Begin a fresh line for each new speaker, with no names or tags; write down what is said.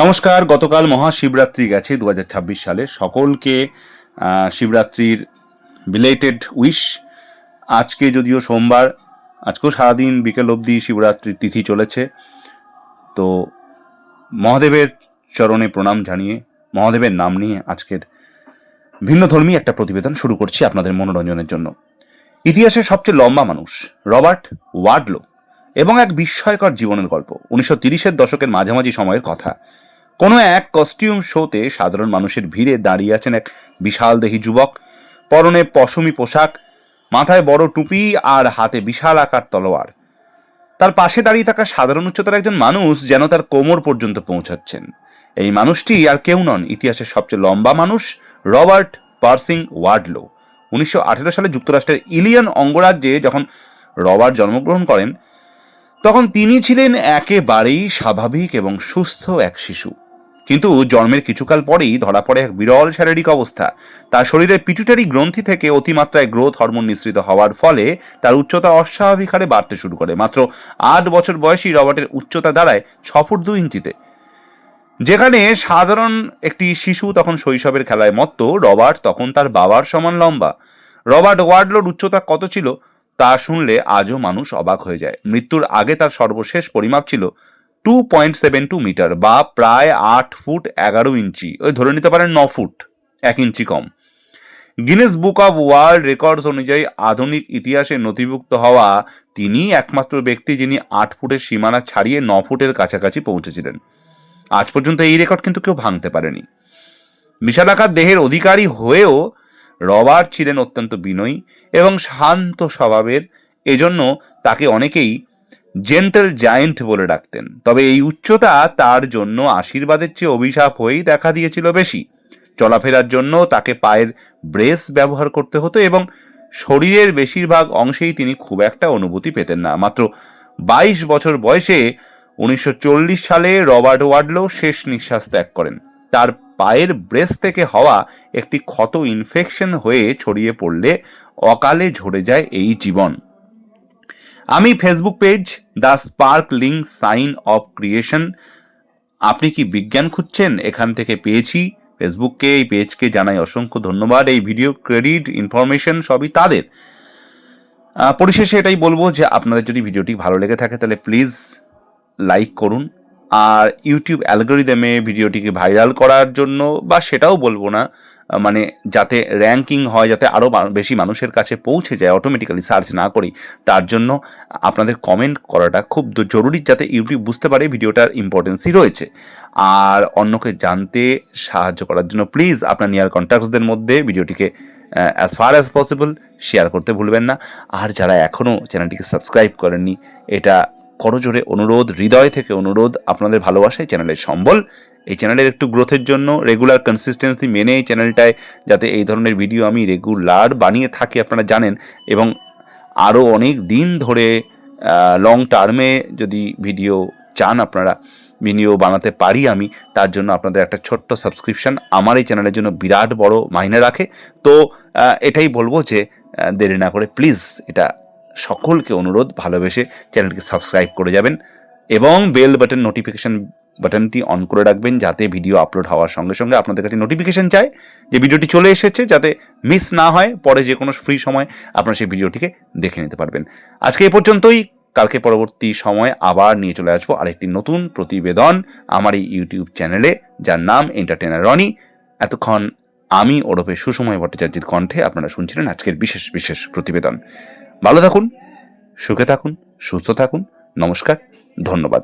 নমস্কার, গতকাল মহাশিবরাত্রি গেছে দু হাজার ছাব্বিশ সালে। সকলকে শিবরাত্রির বিলেটেড উইশ আজকে যদিও সোমবার, আজকেও সারাদিন বিকেল অবধি শিবরাত্রির তিথি চলেছে। তো মহাদেবের চরণে প্রণাম জানিয়ে, মহাদেবের নাম নিয়ে আজকের ভিন্নধর্মী একটা প্রতিবেদন শুরু করছি আপনাদের মনোরঞ্জনের জন্য। ইতিহাসের সবচেয়ে লম্বা মানুষ, রবার্ট ওয়ার্ডলো এবং এক বিস্ময়কর জীবনের গল্প। উনিশশো তিরিশের দশকের মাঝামাঝি সময়ের কথা। কোনো এক কস্টিউম শোতে সাধারণ মানুষের ভিড়ে দাঁড়িয়ে আছেন এক বিশাল দেহী যুবক। পরনে পশমি পোশাক, মাথায় বড় টুপি আর হাতে বিশাল আকার তলোয়ার। তার পাশে দাঁড়িয়ে থাকা সাধারণ উচ্চতার একজন মানুষ যেন তার কোমর পর্যন্ত পৌঁছাচ্ছেন। এই মানুষটি আর কেউ নন, ইতিহাসের সবচেয়ে লম্বা মানুষ রবার্ট পার্সিং ওয়ার্ডলো। উনিশশো আঠেরো সালে যুক্তরাষ্ট্রের ইলিয়ান অঙ্গরাজ্যে যখন রবার্ট জন্মগ্রহণ করেন, তখন তিনি ছিলেন একেবারেই স্বাভাবিক এবং সুস্থ এক শিশু। কিন্তু জন্মের কিছুকাল পরেই ধরা পড়ে এক বিরল শারীরিক অবস্থা। তার শরীরের পিটুটারি গ্রন্থি থেকে অতিমাত্রায় গ্রোথ হরমোন নিঃসৃত হওয়ার ফলে তার উচ্চতা অস্বাভাবিক হারে বাড়তে শুরু করে। মাত্র আট বছর বয়সী রবার্টের উচ্চতা দাঁড়ায় ছ ফুট দুই ইঞ্চিতে। যেখানে সাধারণ একটি শিশু তখন শৈশবের খেলায় মত্ত, রবার্ট তখন তার বাবার সমান লম্বা। রবার্ট ওয়ার্ডলোর উচ্চতা কত ছিল তা শুনলে আজও মানুষ অবাক হয়ে যায়। মৃত্যুর আগে তার সর্বশেষ পরিমাপ ছিল two point seven two metre বা প্রায় আট ফুট এগারো ইঞ্চি, ওই ধরে নিতে পারেন ন ফুট, এক inch com. Guinness book of world records অনুযায়ী আধুনিক ইতিহাসে নথিভুক্ত হওয়া তিনি একমাত্র ব্যক্তি যিনি আট ফুটের সীমানা ছাড়িয়ে ন ফুটের কাছাকাছি পৌঁছেছিলেন। আজ পর্যন্ত এই রেকর্ড কিন্তু কেউ ভাঙতে পারেনি। বিশালাকার দেহের অধিকারী হয়েও রবার্ট ছিলেন অত্যন্ত বিনয়ী এবং শান্ত স্বভাবের, এজন্য তাকে অনেকেই জেন্টেল জায়েন্ট বলে ডাকতেন। তবে এই উচ্চতা তার জন্য আশীর্বাদের চেয়ে অভিশাপ হয়েই দেখা দিয়েছিল বেশি। চলাফেরার জন্য তাকে পায়ের ব্রেস ব্যবহার করতে হতো এবং শরীরের বেশিরভাগ অংশেই তিনি খুব একটা অনুভূতি পেতেন না। মাত্র বাইশ বছর বয়সে উনিশশো চল্লিশ সালে রবার্ট ওয়ার্ডলো শেষ নিঃশ্বাস ত্যাগ করেন। তার পায়ের ব্রেস থেকে হওয়া একটি ক্ষত ইনফেকশন হয়ে ছড়িয়ে পড়লে অকালে ঝরে যায় এই জীবন। আমি Facebook page the spark link sign of creation আপনি কি বিজ্ঞান খুঁজছেন? এখান থেকে পেয়েছি। ফেসবুককে এই পেজকে জানাই অসংখ্য ধন্যবাদ। এই ভিডিও ক্রেডিট ইনফরমেশন সবই তাদের। পরিশেষে এটাই বলব যে আপনাদের যদি ভিডিওটি ভালো লেগে থাকে, তাহলে প্লিজ লাইক করুন। আর ইউটিউব অ্যালগোরিদমে ভিডিওটিকে ভাইরাল করার জন্য বা সেটাও বলব না মানে যাতে র্যাঙ্কিং হয়, যাতে আরও বেশি মানুষের কাছে পৌঁছে যায় অটোমেটিক্যালি সার্চ না করি, তার জন্য আপনাদের কমেন্ট করাটা খুব জরুরি যাতে ইউটিউব বুঝতে পারে ভিডিওটার ইম্পর্টেন্সই রয়েছে। আর অন্যকে জানতে সাহায্য করার জন্য প্লিজ আপনার নিয়ার কন্ট্যাক্টসদের মধ্যে ভিডিওটিকে as far as possible share করতে ভুলবেন না। আর যারা এখনও চ্যানেলটিকে সাবস্ক্রাইব করেননি, এটা করজোরে অনুরোধ, হৃদয় থেকে অনুরোধ, আপনাদের ভালোবাসায় চ্যানেলের সম্বল। এই চ্যানেলের একটু গ্রোথের জন্য রেগুলার কনসিস্টেন্সি মেনে এই চ্যানেলটায় যাতে এই ধরনের ভিডিও আমি রেগুলার বানিয়ে থাকি, আপনারা জানেন। এবং আরও অনেক দিন ধরে লং টার্মে যদি ভিডিও চান আপনারা ভিডিও বানাতে পারি আমি, তার জন্য আপনাদের একটা ছোট্ট সাবস্ক্রিপশন আমার এই চ্যানেলের জন্য বিরাট বড় মাইনে রাখে। তো এটাই বলব যে দেরি না করে প্লিজ এটা সকলকে অনুরোধ, ভালোবেসে চ্যানেলকে সাবস্ক্রাইব করে যাবেন এবং বেল বাটন নোটিফিকেশন বাটনটি অন করে রাখবেন যাতে ভিডিও আপলোড হওয়ার সঙ্গে সঙ্গে আপনাদের কাছে নোটিফিকেশন চায় যে ভিডিওটি চলে এসেছে যাতে মিস না হয়, পরে যে কোনো ফ্রি সময় আপনারা সেই ভিডিওটিকে দেখে নিতে পারবেন। আজকে এই পর্যন্তই। কালকে পরবর্তী সময় আবার নিয়ে চলে আসব আরেকটি নতুন প্রতিবেদন আমার এই ইউটিউব চ্যানেলে যার নাম এন্টারটেনার রনি এতক্ষণ আমি ওরফে সুসময় ভট্টাচার্যের কণ্ঠে আপনারা শুনছিলেন আজকের বিশেষ বিশেষ প্রতিবেদন। ভালো থাকুন সুখে থাকুন সুস্থ থাকুন নমস্কার ধন্যবাদ।